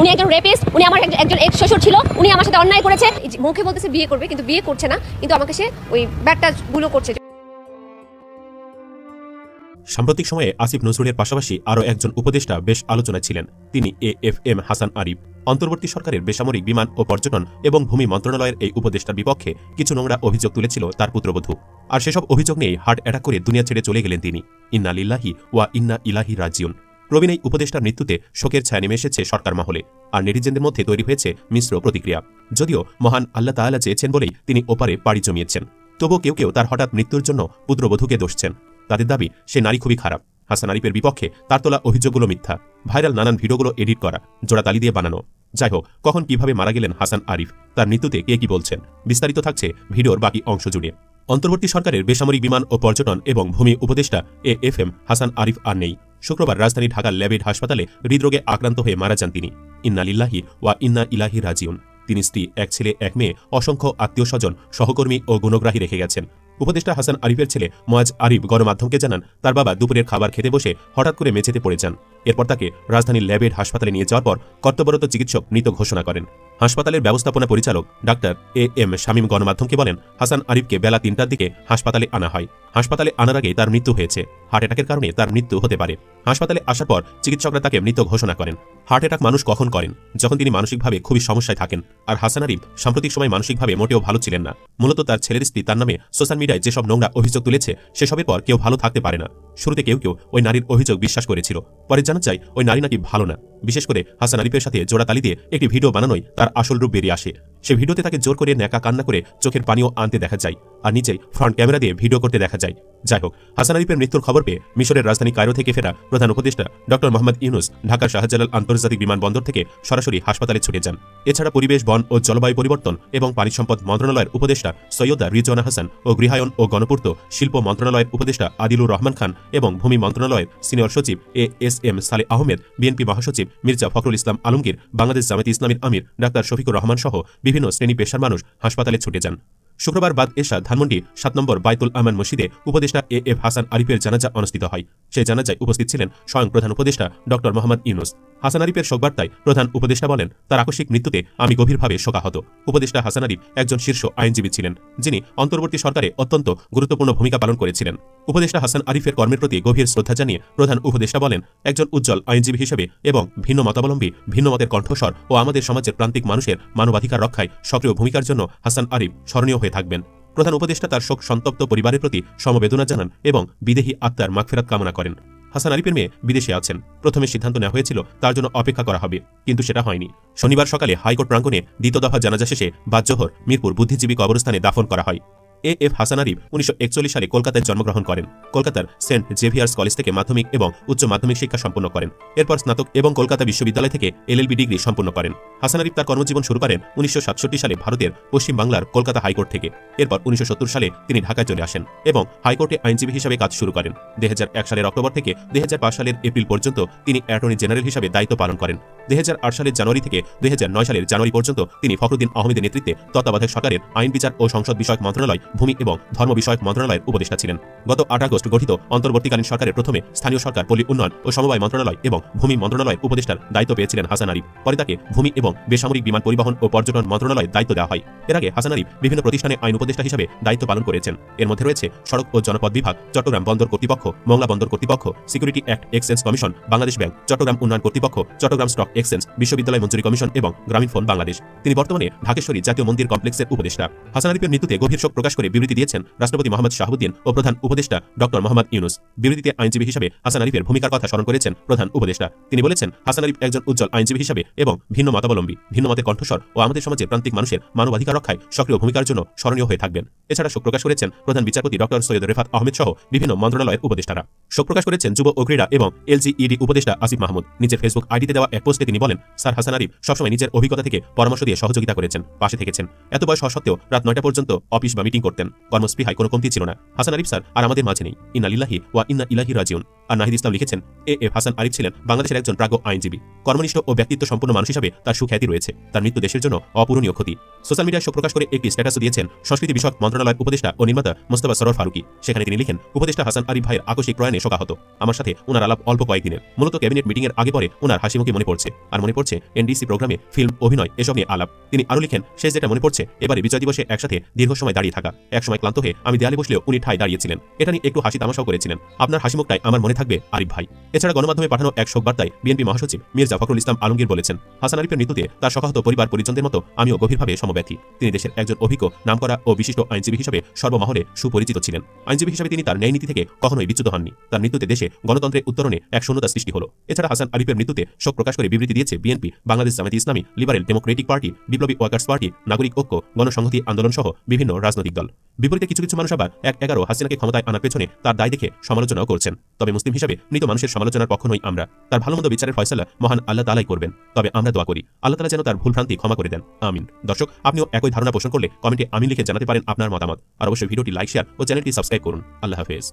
উনি একজন রেপিস্ট উনি আমার একজন- এক্স শ্বশুর ছিল, উনি আমার সাথে অন্যায় করেছে। মুখে বলতেছে বিয়ে করবে, কিন্তু বিয়ে করছে না, কিন্তু আমাকে সে ওই ব্যাটটা গুলো করছে। সাম্প্রতিক সময়ে আসিফ নজরুলের পাশাপাশি আরও একজন উপদেষ্টা বেশ আলোচনায় ছিলেন। তিনি A F M Hasan Arif. অন্তর্বর্তী সরকারের বেসামরিক বিমান ও পর্যটন এবং ভূমি মন্ত্রণালয়ের এই উপদেষ্টার বিপক্ষে কিছু নোংরা অভিযোগ তুলেছিল তার পুত্রবধূ। আর সেসব অভিযোগ নিয়ে হার্ট অ্যাটাক করে দুনিয়া ছেড়ে চলে গেলেন তিনি। ইন্না লিল্লাহি ওয়া ইন্না ইলাহি রাজিউন। প্রবীণ এই উপদেষ্টার মৃত্যুতে শোকের ছায়া নেমে এসেছে সরকার মহলে, আর নেটিজেনদের মধ্যে তৈরি হয়েছে মিশ্র প্রতিক্রিয়া। যদিও মহান আল্লাহ তাআলা চেয়েছেন বলেই তিনি ওপারে পাড়ি জমিয়েছেন। তবুও কেউ কেউ তার হঠাৎ মৃত্যুর জন্য পুত্রবধূকে দোষছেন। তাদের দাবি, সে নারী খুবই খারাপ। হাসান আরিফের বিপক্ষে তার তোলা অভিযোগগুলো মিথ্যা। ভাইরাল নানান ভিডিওগুলো এডিট করা জোড়াতালি দিয়ে বানানো। যাই হোক, কখন কীভাবে মারা গেলেন হাসান আরিফ, তার মৃত্যুতে কে কি বলছেন, বিস্তারিত থাকছে ভিডিওর বাকি অংশ জুড়ে। অন্তর্বর্তী সরকারের বেসামরিক বিমান ও পর্যটন এবং ভূমি উপদেষ্টা A F M Hasan Arif আর নেই। শুক্রবার রাজধানী ঢাকার ল্যাবেড হাসপাতালে হৃদরোগে আক্রান্ত হয়ে মারা যান তিনি। ইন্না লিল্লাহি ওয়া ইন্না ইলাহি রাজিউন। তিনি স্ত্রী, এক ছেলে, এক মেয়ে, অসংখ্য আত্মীয় স্বজন সহকর্মী ও গুণগ্রাহী রেখে গেছেন। উপদেষ্টা হাসান আরিফের ছেলে মোয়াজ আরিফ গণমাধ্যমকে জানান, তার বাবা দুপুরের খাবার খেতে বসে হঠাৎ করে মেঝেতে পড়ে যান। এরপর তাকে রাজধানীর ল্যাবেড হাসপাতালে নিয়ে যাওয়ার পর কর্তব্যরত চিকিৎসক মৃত ঘোষণা করেন। হাসপাতালের ব্যবস্থাপনা পরিচালক ডাক্তার এ এম শামীম গণমাধ্যমকে বলেন, হাসান আরিফকে বেলা তিনটার দিকে হাসপাতালে আনা হয়। হাসপাতালে আনার আগে তার মৃত্যু হয়েছে। হার্ট অ্যাটাকের কারণে তার মৃত্যু হতে পারে। হাসপাতালে আসার পর চিকিৎসকরা তাকে মৃত ঘোষণা করেন। হার্ট অ্যাটাক মানুষ কখন করেন? যখন তিনি মানসিকভাবে খুবই সমস্যায় থাকেন। আর হাসান আরিফ সাম্প্রতিক সময় মানসিকভাবে মোটেও ভালো ছিলেন না। মূলত তার ছেলের স্ত্রী তার নামে সোশ্যাল মিডিয়ায় যেসব নোংরা অভিযোগ তুলেছে, সেসবের পর কেউ ভালো থাকতে পারে না। শুরুতে কেউ কেউ ওই নারীর অভিযোগ বিশ্বাস করেছিল। পরে জানা যায় ওই নারী নাকি ভালো না? বিশেষ করে হাসান আরিফের সাথে জোড়া তালি দিয়ে একটি ভিডিও বানানোই তার আসল রূপ বেরিয়ে আসে। সে ভিডিওতে তাকে জোর করে ন্যাকা কান্না করে চোখের পানিও আনতে দেখা যায়, আর নিচেই ফ্রন্ট ক্যামেরা দিয়ে ভিডিও করতে দেখা যায়। যাই হোক, হাসান আরিফের মৃত্যুর খবর পেয়ে মিশরের রাজধানী কায়রো থেকে ফেরা প্রধান উপদেষ্টা ডক্টর মোহাম্মদ ইউনুস ঢাকার শাহজালাল আন্তর্জাতিক বিমানবন্দর থেকে সরাসরি হাসপাতালে ছুটে যান। এছাড়া পরিবেশ, বন ও জলবায়ু পরিবর্তন এবং পানি সম্পদ মন্ত্রণালয়ের উপদেষ্টা সৈয়দা রিজওয়ানা হাসান ও গৃহায়ন ও গণপূর্ত শিল্প মন্ত্রণালয়ের উপদেষ্টা আদিলুর রহমান খান এবং ভূমি মন্ত্রণালয়ের সিনিয়র সচিব এ এস এম সালে আহমেদ, বিএনপি মহাসচিব মির্জা ফখরুল ইসলাম আলমগীর, বাংলাদেশ জামাত ইসলামীর আমির ডাক্তার শফিকুর রহমান সহ বিভিন্ন শ্রেণি পেশার মানুষ হাসপাতালে ছুটে যান। শুক্রবার বাদ এশা ধানমন্ডি সাত নম্বর বাইতুল আমান মসজিদে উপদেষ্টা এ এফ হাসান আরিফের জানাজা অনুষ্ঠিত হয়। সেই জানাজায় উপস্থিত ছিলেন স্বয়ং প্রধান উপদেষ্টা ডক্টর মোহাম্মদ ইউনুস। হাসান আরিফের শোকবার্তায় প্রধান উপদেষ্টা বলেন, তার আকস্মিক মৃত্যুতে আমি গভীরভাবে শোকাহত। উপদেষ্টা হাসান আরিফ একজন শীর্ষ আইনজীবী ছিলেন, যিনি অন্তর্বর্তী সরকারে অত্যন্ত গুরুত্বপূর্ণ ভূমিকা পালন করেছিলেন। উপদেষ্টা হাসান আরিফের কর্মের প্রতি গভীর শ্রদ্ধা জানিয়ে প্রধান উপদেষ্টা বলেন, একজন উজ্জ্বল আইনজীবী হিসেবে এবং ভিন্ন মতাবলম্বী, ভিন্ন মতের কণ্ঠস্বর ও আমাদের সমাজের প্রান্তিক মানুষের মানবাধিকার রক্ষায় সক্রিয় ভূমিকার জন্য হাসান আরিফ স্মরণীয় হয়ে থাকবেন। প্রধান উপদেষ্টা তার শোক সন্তপ্ত পরিবারের প্রতি সমবেদনা জানান এবং বিদেহী আত্মার মাগফেরাত কামনা করেন। হাসান আরিফের মেয়ে বিদেশে আছেন। প্রথমে সিদ্ধান্ত নেওয়া হয়েছিল, তার জন্য অপেক্ষা করা হবে, কিন্তু সেটা হয়নি। শনিবার সকালে হাইকোর্ট প্রাঙ্গণে দ্বিতীয় দফা জানাজা শেষে বাদজোহর, মিরপুর বুদ্ধিজীবী কবরস্থানে দাফন করা হয়। এ এফ হাসান আরিফ উনিশশো একচল্লিশ সালে কলকাতায় জন্মগ্রহণ করেন। কলকাতার সেন্ট জেভিয়ার্স কলেজ থেকে মাধ্যমিক এবং উচ্চ মাধ্যমিক শিক্ষা সম্পন্ন করেন। এরপর স্নাতক এবং কলকাতা বিশ্ববিদ্যালয় থেকে এলএলবি ডিগ্রি সম্পন্ন করেন। হাসান আরিফ তার কর্মজীবন শুরু করেন উনিশশো সাতষট্টি সালে ভারতের পশ্চিম বাংলার কলকাতা হাইকোর্ট থেকে। এরপর উনিশশো সত্তর সালে তিনি ঢাকায় চলে আসেন এবং হাইকোর্টে আইনজীবী হিসেবে কাজ শুরু করেন। দু হাজার এক সালের অক্টোবর থেকে দু হাজার পাঁচ সালের এপ্রিল পর্যন্ত তিনি অ্যাটর্নি জেনারেল হিসেবে দায়িত্ব পালন করেন। দু হাজার আট সালের জানুয়ারি থেকে দুই হাজার নয় সালের জানুয়ারি পর্যন্ত তিনি ফখরুদ্দিন আহমেদের নেতৃত্বে তত্ত্বাবধায়ক সরকারের আইন বিচার ও সংসদ বিষয়ক মন্ত্রণালয়, ভূমি এবং ধর্ম বিষয়ক মন্ত্রণালয়ের উপদেষ্টা ছিলেন। গত আট আগস্ট গঠিত অন্তর্বর্তীকালীন সরকারের প্রথমে স্থানীয় সরকার পল্লী উন্নয়ন ও সমবায় মন্ত্রণালয় এবং ভূমি মন্ত্রণালয়ের উপদেষ্টার দায়িত্ব পেয়েছিলেন হাসান আরিফ। পরে তাকে ভূমি এবং বেসামরিক বিমান পরিবহন ও পর্যটন মন্ত্রণালয়ের দায়িত্ব দেওয়া হয়। এর আগে হাসান আরিফ বিভিন্ন প্রতিষ্ঠানে আইন উপদেষ্টা হিসেবে দায়িত্ব পালন করেছেন। এর মধ্যে রয়েছে সড়ক ও জনপদ বিভাগ, চট্টগ্রাম বন্দর কর্তৃপক্ষ, মংলা বন্দর কর্তৃপক্ষ, security act exchange commission, Bangladesh bank, Chittagong উন্নয়ন কর্তৃপক্ষ, চট্টগ্রাম স্টক এক্সচেঞ্জ, বিশ্ববিদ্যালয় মঞ্জুরি কমিশন এবং গ্রামীণ ফোন বাংলাদেশ। তিনি বর্তমানে ঢাকেশ্বরী জাতীয় মন্দির কমপ্লেক্সের উপদেষ্টা। হাসান আরিফের মৃত্যুতে গভীর শোক প্রকাশ করে বিবৃতি দিয়েছেন রাষ্ট্রপতি মোহাম্মদ শাহাবুদ্দিন ও প্রধান উপদেষ্টা ডক্টর মোহাম্মদ ইউনুস। বিবৃতিতে আইনজীবী হিসেবে হাসান আরিফের ভূমিকার কথা স্মরণ করেছেন প্রধান উপদেষ্টা। তিনি বলেছেন, হাসান আরিফ একজন উজ্জ্বল আইনজীবী হিসেবে এবং ভিন্ন মতাবলম্বী ভিন্ন মতের কণ্ঠস্বর ও আমাদের সমাজের প্রান্তিক মানুষের মানবাধিকার রক্ষায় সক্রিয় ভূমিকার জন্য স্মরণীয় হয়ে থাকবেন। এছাড়া শোক প্রকাশ করেছেন প্রধান বিচারপতি ডক্টর সৈয়দ রেফাত আহমেদ সহ বিভিন্ন মন্ত্রণালয়ের উপদেষ্টারা। শোক প্রকাশ করেছেন যুব ও ক্রীড়া এবং এলজিইডি উপদেষ্টা আসিফ মাহমুদ। নিজের ফেসবুক আইডিতে দেওয়া এক পোস্টে তিনি বলেন, স্যার হাসান আরিফ সবসময় নিজের অভিজ্ঞতা থেকে পরামর্শ দিয়ে সহযোগিতা করেছেন, পাশে থেকেছেন। এত বয়স হওয়া সত্ত্বেও রাত নয়টা পর্যন্ত অফিস বা মিটিং করতেন। কর্মস্পৃহায় কোনো কমতি ছিল না। হাসান আরিফ স্যার, আর আমাদের মাঝে নেই। ইন্না লিল্লাহি ওয়া ইন্না ইলাহি রাজিউন। আর নাহিদ ইসলাম লিখেছেন এ এফ হাসান আরিফ ছিলেন বাংলাদেশের একজন প্রাজ্ঞ আইনজীবী। কর্মনিষ্ঠ ও ব্যক্তিত্ব সম্পন্ন মানুষ হিসাবে তার সুখ্যাতি রয়েছে। তার মৃত্যু দেশের জন্য অপূরণীয় ক্ষতি। সোশ্যাল মিডিয়ায় প্রকাশ করে একটি স্ট্যাটাসও দিয়েছেন সংস্কৃতি বিষয়ক মন্ত্রণালয়ের উপদেষ্টা ও নির্মাতা মোস্তফা সরোর ফারুকি। সেখানে তিনি লিখেন, উপদেষ্টা হাসান আরিফ ভাইয়ের আকস্মিক প্রয়াণে শোকাহত। আমার সাথে ওনার আলাপ অল্প কয়েকদিনের। মূলত ক্যাবিনেট মিটিং এর আগে পরে ওনার হাসিমুখী মনে পড়ছে। আর মনে পড়ছে এনডিসি প্রোগ্রামে ফিল্ম, অভিনয় এসব নিয়ে আলাপ। তিনি আরও লিখেন, শেষ যেটা মনে পড়ছে, এবারে বিজয় দিবসে একসাথে দীর্ঘ সময় দাঁড়িয়ে থাকা। এক সময় ক্লান্ত হয়ে আমি দেয়ালে বসলেও উনি ঠাই দাঁড়িয়েছিলেন। এটা নিয়ে একটু হাসি তামাশাও করেছিলেন। আপনার হাসিমুখটাই আমার মনে থাকবে আরিফ ভাই। এছাড়া গণমাধ্যমে পাঠানো এক শোক বার্তায় বিএনপি মহাসচিব মির্জা ফখরুল ইসলাম আলমগীর বলেছেন, হাসান আরিফের মৃত্যুতে তার শকাহত পরিবার পরিজনদের মতো আমিও গভীরভাবে সমব্যথী। তিনি দেশের একজন অভিজ্ঞ, নামকরা ও বিশিষ্ট আইনজীবী হিসেবে সর্বমহলে সুপরিচিত ছিলেন। আইনজীবী হিসেবে তিনি তার ন্যায় নীতি থেকে কখনোই বিচ্যুত হননি। তার মৃত্যুতে দেশে গণতন্ত্রের উত্তরণে এক শূন্যতা সৃষ্টি হলো। এছাড়া হাসান আরিফের মৃত্যুতে শোক প্রকাশ করে বিবৃতি দিয়েছে BNP, Bangladesh Jamaat Islami, liberal democratic party, Biplobi workers party, Nagorik Oikya, Gonosonghoti আন্দোলন সহ বিভিন্ন রাজনৈতিক দল। বিপরীতে কিছু কিছু মানুষ আবার এক এগারো হাসিনাকে ক্ষমতায় আনার পেছনে তার দায় দেখে সমালোচনাও করছেন। তবে মুসলিম হিসেবে মৃত মানুষের সমালোচনার পক্ষ নই আমরা। তার ভালো মতো বিচারের ফয়সালা মহান আল্লাহ তালাই করবেন। তবে আমরা দোয়া করি, আল্লাহ তালা যেন তার ভুলভ্রান্তি ক্ষমা করে দেন। আমিন। দর্শক, আপনিও একই ধারণা পোষণ করলে কমেন্টে আমি লিখে জানাতে পারেন আপনার মতামত। আর অবশ্যই ভিডিওটি লাইক, শেয়ার ও চ্যানেলটি সাবস্ক্রাইব করুন। আল্লাহ হাফেজ।